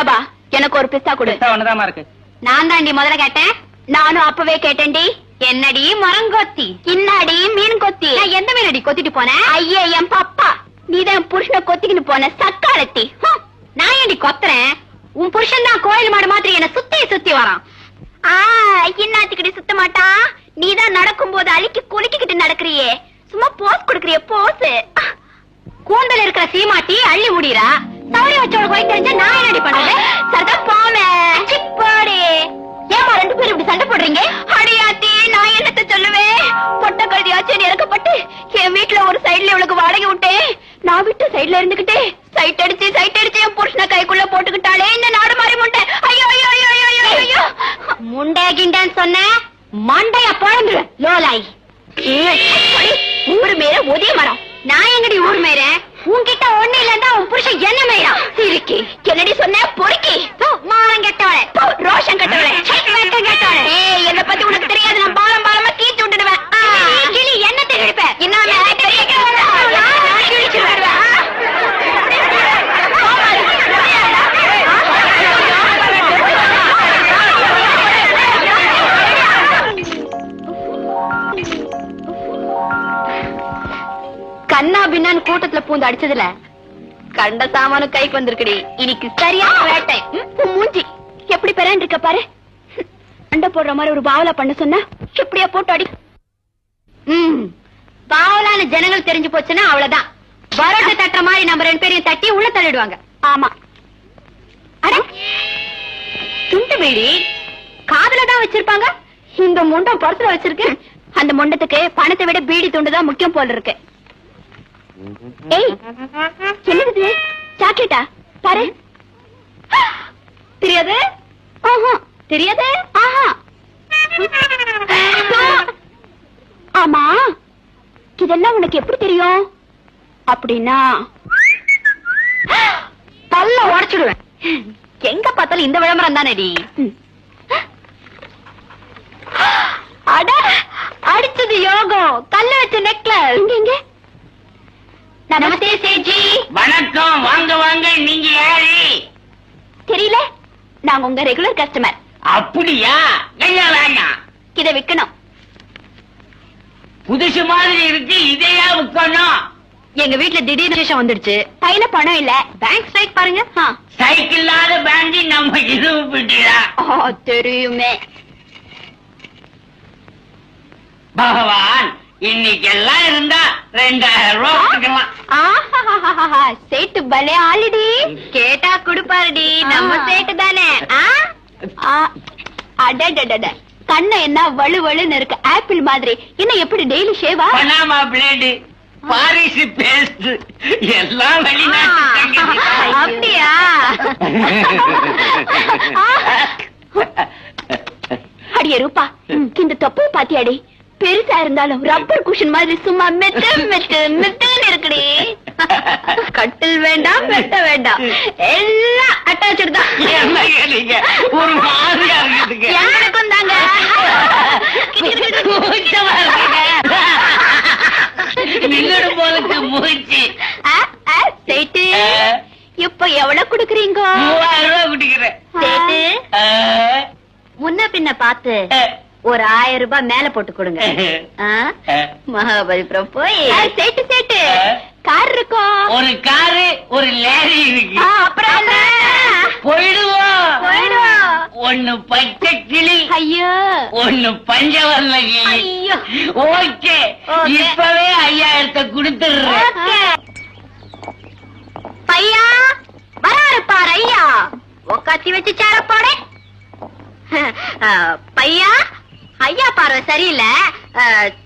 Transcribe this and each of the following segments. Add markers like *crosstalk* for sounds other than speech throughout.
ஜபா எனக்கு ஒரு பிஸ்தா கொடு. ஒண்ணுதாமா இருக்கு. நான் தாண்டி முதல்ல கேட்டேன். நானும் அப்பவே கேட்டேன்டி. என்னடி மரங்கொத்தி இன்னாடி மீன் கொத்தி? நான் எந்த மீனடி கொத்திட்டு போனேன்? ஐயே என் பப்பா. நீதான் புருஷனை கொத்திக்கிட்டு போன சக்காலத்தி. நான் ஏண்டி கொத்துறேன்? உன் புருஷன் தான் கோயில் மாடு மாதிரி என்ன சுத்தி சுத்தி வரான். ஆ இன்னாத்துக்கிட்ட சுத்த மாட்டா? நீதான் நடக்கும் போது அழுக்கி குலுக்கிக்கிட்டு நடக்கறியே. சும்மா போஸ் கொடுக்கறிய போஸ். கூந்தல் இருக்கிற சீமாட்டி அள்ளி முடியறா சௌரி வச்சோட போய் தெரிஞ்சா நான் என்னடி பண்றது பொழந்துரு லோலாய் ஊரு மேல மரம். நான் எங்கடி ஊர் மேல? உன்கிட்ட ஒண்ணு இல்லன்னா உன் புருஷன் என்ன மேரா சிரிக்கி. என்னடி சொன்ன? பொறுக்கி. மானம் கெட்டவளே. ரோஷம் கெட்டவளே. ஏய் என்ன பத்தி உனக்கு தெரியாது. நான் பாலம் பாலமா கீச்சு விட்டுடுவேன். கிளி என்ன தெரிவிப்ப என்ன வந்து அடிச்சதுல? கண்ட சாமானு கைக்கு வந்திருக்குடி. இன்னைக்கு சரியான வேட்டை. மூஞ்சி. எப்படி பெறான் இருக்க பாரு? அண்டை போடுற மாதிரி ஒரு பாவலா பண்ண சொன்னா எப்படியா போட்டு அடி. ம் பாவலான ஜனங்கள் தெரிஞ்சு போச்சுன்னா அவ்வளவுதான். பரோட்டை தட்டுற மாதிரி நம்ம ரெண்டு பேரையும் தட்டி உள்ள தள்ளிடுவாங்க. ஆமா. அட. துண்டு மீடி. காதுல தான் வச்சிருப்பாங்க. இந்த முண்டம் பர்சுல வச்சிருக்கு. அந்த முண்டத்துக்கு பணத்தை விட பீடி துண்டு தான் முக்கியம் போல இருக்கு. ஏய் என்னது இது? சாக்லேட்டா? பாரு. தெரியாது? ஆஹா. தெரியாது? ஆஹா. ஆமா. இதெல்லாம் உனக்கு எப்படி தெரியும்? அப்படின்னா பல்ல உடைச்சிடுவேன். எங்க பார்த்தாலும் இந்த விளம்பரம் தானடி? அட அடிச்சது யோகம் கல்ல வச்ச நெக்லஸ் இங்க இங்க நமஸ்தே சேஜி. வணக்கம். வாங்க வாங்க. நீங்க யாரு? தெரியல. நாங்க உங்க ரெகுலர் கஸ்டமர் அப்படியா? வேண்டாம் வேண்டாம் இத விக்கணும். புதுசு மாதிரி இருக்கு. இதையா விற்கணும் எங்க வீட்ல திடீர்னு விசேஷம் வந்துடுச்சு. கையில பணம் இல்ல. பேங்க் ஸ்ட்ரைக் பாருங்க. சைக்கிள் இல்லாத பேங்க் நம்ம இதுவு பிடிடா ஆ, தெரியுமே. பகவான் இன்னைக்கு எல்லாம் இருந்தா ரெண்டாயிரம் ரூபாய் சேட்டு பலே ஆளுடி. கேட்டா குடுப்பாருடி. நம்ம சேட்டு தானே. அடடடட. கண்ணு என்ன வலு வலுன்னு இருக்கு. ஆப்பிள் மாதிரி. என்ன எப்படி டெய்லி ஷேவா பனாமா பிளேடு பாரிஸ் பேஸ்ட் எல்லாம் வெளிநாட்டு அப்படியா? அடியே ரூபா இந்த தொப்பை பாத்தியாடி பெருசா இருந்தாலும் ரப்பர் குஷன் மாதிரி சும்மா மெத்து மெத்து மெத்துன்னு இருக்குடி. கட்டில் வேண்டாம் மெத்த வேண்டாம். எல்லாம் அட்டாச்சு தான். ஒரு மாதிரியா இருக்குதுங்க யாருக்கும் தாங்க. கூச்சமா இருக்குங்க. நின்னுடு போலுக்கு மூச்சு சேட்டு. இப்ப எவ்வளவு குடுக்குறீங்க? மூவாயிரம் ரூபாய் குடிக்கிறேன். சேட்டு. முன்ன பின்ன பார்த்து. ஆ, ஒரு ஆயிரம் ரூபாய் மேல போட்டு கொடுங்க. *laughs* மகாபலிபுரம் போய். சேட்டு சேட்டு. கார் இருக்கும் ஒரு காரு ஒரு லேரி இருக்கு. அப்புறம் போயிடுவோம். போயிடுவோம். ஒண்ணு பச்சை கிளி ஐயோ. ஒண்ணு பஞ்சவர்ண கிளி ஐயோ. ஓகே. இப்பவே ஐயாயிரத்தை கொடுத்துடுறேன். பையா வராரு பாரு ஐயா உக்காத்தி வச்சு சேர போடு பையா. ஐயா பார்வை சரியில்லை.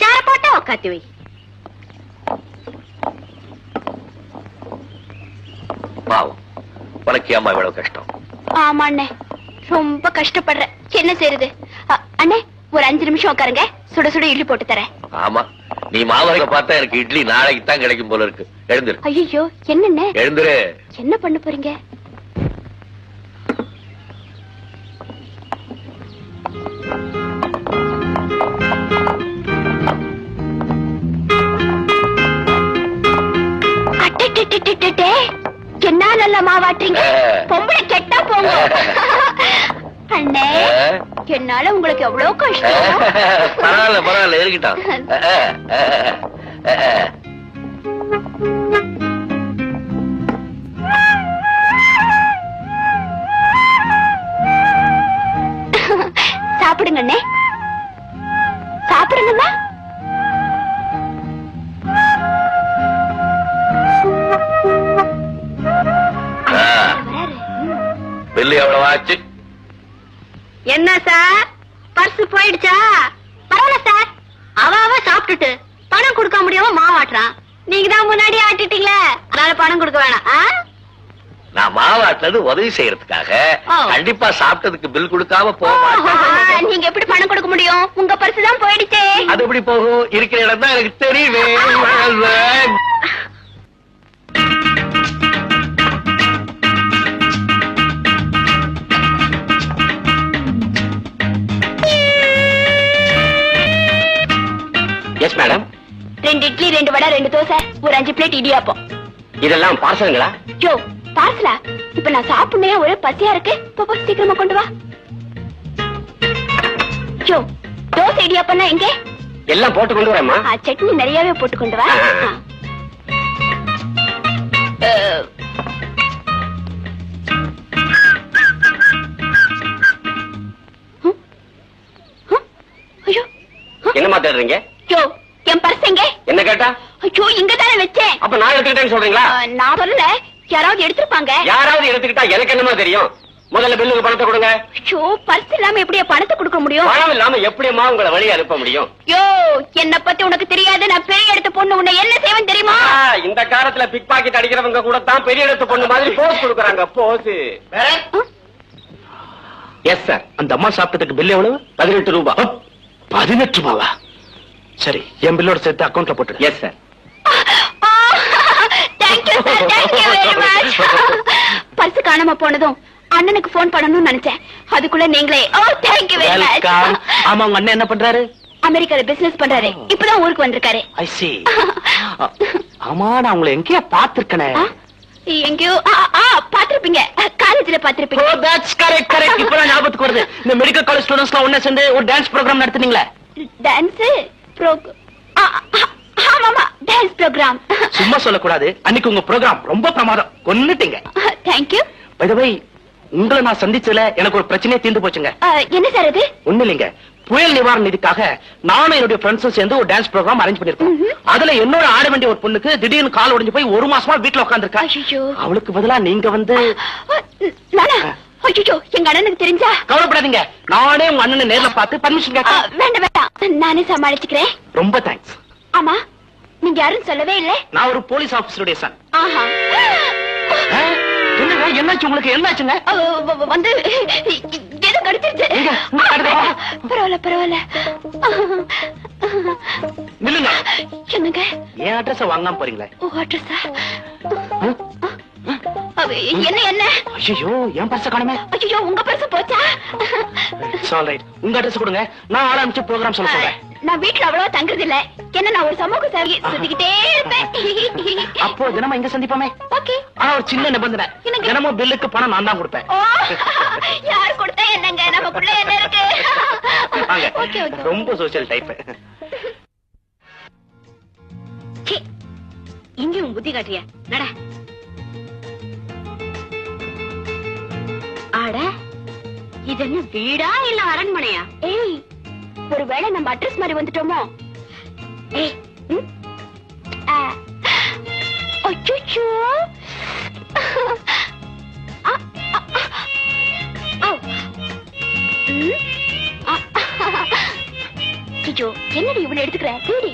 சேர போட்டு உக்காத்தி வை. பாவம். உனக்கு ஏம்மா இவ்வளவு கஷ்டம்? ஆமா அண்ணே. ரொம்ப கஷ்டப்படுறேன். என்ன செய்யறது அண்ணே ஒரு அஞ்சு நிமிஷம் உட்காருங்க சுட சுட இட்லி போட்டு தரேன். ஆமா. நீ மாவரைக்க பார்த்தா எனக்கு இட்லி நாளைக்கு தான் கிடைக்கும் போல இருக்கு. எழுந்துரு. ஐயோ என்னண்ணே? எழுந்துரு. என்ன பண்ண போறீங்க? என்ன நல்ல மாவாட்டுறீங்க ஆ. பொம்பளை கெட்டா போ போங்க அண்ணே என்னால உங்களுக்கு எவ்வளவு கஷ்டம் பரவாயில்ல பரவாயில்ல இருக்கட்டும் சாப்பிடுங்க அண்ணே பில்லு எவ்வளவு ஆச்சு? என்ன சார்? பர்ஸ் போயிடுச்சா? பரவாயில்ல சார். அவ அவ சாப்பிட்டுட்டு பணம் கொடுக்க முடியாம மாவாட்டுறான் நீங்க தான் முன்னாடி ஆட்டிட்டீங்களே. அதனால பணம் கொடுக்க வேணாம்? நான் மாவாட்டினது உதவி செய்யறதுக்காக. கண்டிப்பா சாப்பிட்டதுக்கு பில் கொடுக்காம போக நீங்க எப்படி பணம் கொடுக்க முடியும்? உங்க பர்ஸ் தான் போயிடுச்சே. அது எப்படி போகும்? இருக்கிற இடம் தான் எனக்கு தெரியுமே. எஸ் மேடம் ரெண்டு இட்லி ரெண்டு வடை ரெண்டு தோசை ஒரு அஞ்சு பிளேட் இடியாப்பம். இதெல்லாம் பார்சலுங்களா யோ பார்சலா இப்ப நான் சாப்பிடனே ஒரே பசியா இருக்கு. போ, போ, சீக்கிரமா கொண்டு வா. யோ தோசை இடியாப்பம்னா எங்க? எல்லாம் போட்டு கொண்டு வரேம்மா. சட்னி நிறையவே போட்டு கொண்டு வா? என்னம்மா தேடுறீங்க? என் பர்ஸ் எங்க? என்ன கேட்டா? ஐயோ இங்க தானே வச்சேன். அப்ப நான் எடுத்துக்கிட்டேன்னு சொல்றீங்களா? நான் சொல்லல. யாராவது எடுத்திருப்பாங்க. யாராவது எடுத்துக்கிட்டா எனக்கு என்னமா தெரியும். முதல்ல பில்லுக்கு பணத்தை கொடுங்க. ஐயோ பர்ஸ் இல்லாம எப்படியா பணத்தை கொடுக்க முடியும்? பணம் இல்லாம எப்படிம்மா உங்களை வழி அனுப்ப முடியும்? யோ என்ன பத்தி உனக்கு தெரியாது. நான் பெரிய இடத்து பொண்ணு. உன்னை என்ன செய்வேன் தெரியுமா? இந்த காலத்துல பிக் பாக்கெட் அடிக்கிறவங்க கூட தான் பெரிய இடத்து பொண்ணு மாதிரி போஸ் கொடுக்கறாங்க. போஸ் எஸ் சார் அந்த அம்மா சாப்பிட்டதுக்கு பில் எவ்வளவு? பதினெட்டு ரூபாய் பதினெட்டு ரூபாவா? சரி என் பில்லோட சேர்த்து அக்கௌண்ட்ல போட்டு எஸ் சார் வெரி பர்ஸ் காணாம போனதும் அண்ணனுக்கு போன் பண்ணணும்னு நினைச்சேன். அதுக்குள்ள நீங்களே ஓ thank you very welcome much ஆமா உங்க அண்ணன் என்ன பண்றாரு? அமெரிக்கால பிசினஸ் பண்றாரு. இப்பதான் ஊருக்கு வந்திருக்காரு. ஐ சி *laughs* ஆமா நான் உங்களை எங்கேயா பாத்திருக்கனே எங்கேயோ பாத்திருப்பீங்க காலேஜ்ல பாத்திருப்பீங்க ஓ தட்ஸ் கரெக்ட் கரெக்ட் இப்பதான் ஞாபகத்துக்கு வருது. இந்த மெடிக்கல் காலேஜ் ஸ்டூடண்ட்ஸ்லாம் ஒண்ணா சேர்ந்து ஒரு டான்ஸ் ப்ரோக்ராம் நடத்துனீங்களே. டான்ஸ் டான்ஸ் ப்ரோக்ராம் சும்மா சொல்லக்கூடாது. அன்னைக்கு உங்க ப்ரோக்ராம் ரொம்ப பிரமாதம். கொன்னுட்டீங்க. தேங்க்யூ பை த வை உங்களை நான் சந்திச்சதுல எனக்கு ஒரு பிரச்சனையே தீர்ந்து போச்சுங்க. என்ன சார் அது? ஒண்ணு இல்லைங்க. புயல் நிவாரண நிதிக்காக நானும் என்னுடைய ஃப்ரெண்ட்ஸும் சேர்ந்து ஒரு டான்ஸ் ப்ரோக்ராம் அரேஞ்ச் பண்ணிருக்கோம். அதுல என்னோட ஆட வேண்டிய ஒரு பொண்ணுக்கு திடீர்னு கால் உடைஞ்சு போய் ஒரு மாசமா வீட்டுல உட்காந்துருக்கா அவளுக்கு பதிலா நீங்க வந்து ஐயோ எங்க அண்ணனுக்கு தெரிஞ்சா? கவலைப்படாதீங்க. நானே உங்க அண்ணனை நேர்ல பார்த்து பர்மிஷன் கேட்க வேண்டாம் வேண்டாம். நானே சமாளிச்சுக்கிறேன். ரொம்ப தேங்க்ஸ் ஆமா நீங்க யாரும் சொல்லவே இல்ல. நான் ஒரு போலீஸ் ஆபீசருடைய சன் ஆஹா. என்னங்க என்னாச்சு உங்களுக்கு? என்னாச்சுங்க? வந்து ஏதோ கடிச்சிருச்சு? பரவாயில்ல பரவாயில்ல. நில்லுங்க. என்னங்க? என் அட்ரஸ் வாங்காம போறீங்களே. ஓ அட்ரஸா என்ன என்ன? ஐயோ என் பர்ஸ காணுமே. ஐயோ உங்க பரிசு போச்சா? இட்ஸ் ஆல் ரைட் உங்க அட்ரஸ் கொடுங்க. நான் ஆள் அனுப்பிச்சு ப்ரோக்ராம் சொல்ல சொல்றேன் நான் வீட்ல அவ்வளவா தங்குறது இல்ல என்ன நான் ஒரு சமூக சேவை சுத்திக்கிட்டே இருப்பேன். அப்போ தினமும் இங்க சந்திப்போமே? ஓகே. ஆனா ஒரு சின்ன நிபந்தனை? தினமும் பில்லுக்கு பணம் நான் தான் கொடுப்பேன். யார் கொடுத்தா என்னங்க? நமக்குள்ள என்ன இருக்கு? ரொம்ப சோசியல் டைப் ச்சீ, இங்கேயும் புத்தி காட்டுறிய? நட. ஆட இது என்ன வீடா இல்ல அரண்மனையா? ஏய் ஒருவேளை நம்ம அட்ரஸ் மாதிரி வந்துட்டோமோ? ஏய். அச்சச்சோ. ஐயோ என்னடி இவ்வளவு எடுத்துக்கிற? தேடி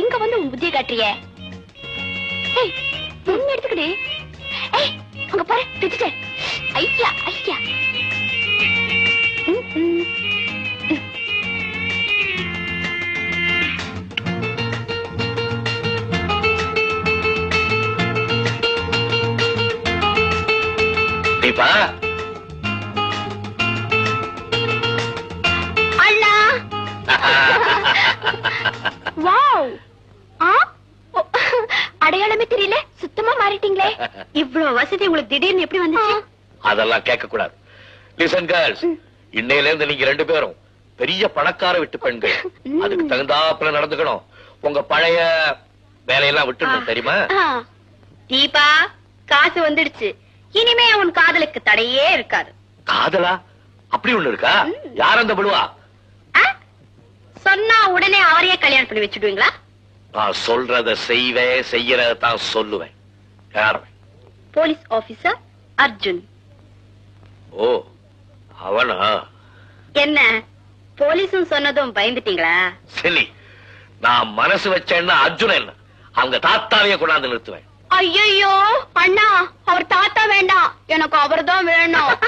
இங்க வந்து உன் புத்திய காட்டுறிய? ஏய் என்ன எடுத்துக்கிடு. ஏய் அங்க பாரு திட்டுச்சே ஐயா ஐயா. தீபா. அண்ணா. *laughs* வாவ். அடையாளமே தெரியல. சுத்தமா மாறிட்டீங்களே? *laughs* இவ்ளோ வசதி உங்களுக்கு திடீர்னு எப்படி வந்துச்சு? அதெல்லாம் கேட்க கூடாது லிசன் கேர்ள்ஸ் இன்னையில இருந்து நீங்க ரெண்டு பேரும் பெரிய பணக்கார விட்டு பெண்கள். அதுக்கு தகுந்தாப்புல நடந்துக்கணும். உங்க பழைய வேலையெல்லாம் விட்டுணும் தெரியுமா. தீபா காசு வந்துடுச்சு. இனிமே உன் காதலுக்கு தடையே இருக்காது. காதலா? அப்படி ஒண்ணு இருக்கா? யார் அந்த படுவா ஆ? சொன்னா உடனே அவரையே கல்யாணம் பண்ணி வச்சுடுவீங்களா? நான் சொல்றத செய்வேன் செய்யறத தான் சொல்லுவேன். அவன்? Police officer Arjun. ஓ அவனா? என்ன போலீஸும் சொன்னதும் பயந்துட்டீங்களா? சரி நான் மனசு வச்சேன்னா அர்ஜுனன் என்ன? அவங்க தாத்தாவையே கொண்டாந்து நிறுத்துவேன். ஐயோ அண்ணா அவர் தாத்தா வேண்டாம். எனக்கு அவர்தான் வேணும். *laughs*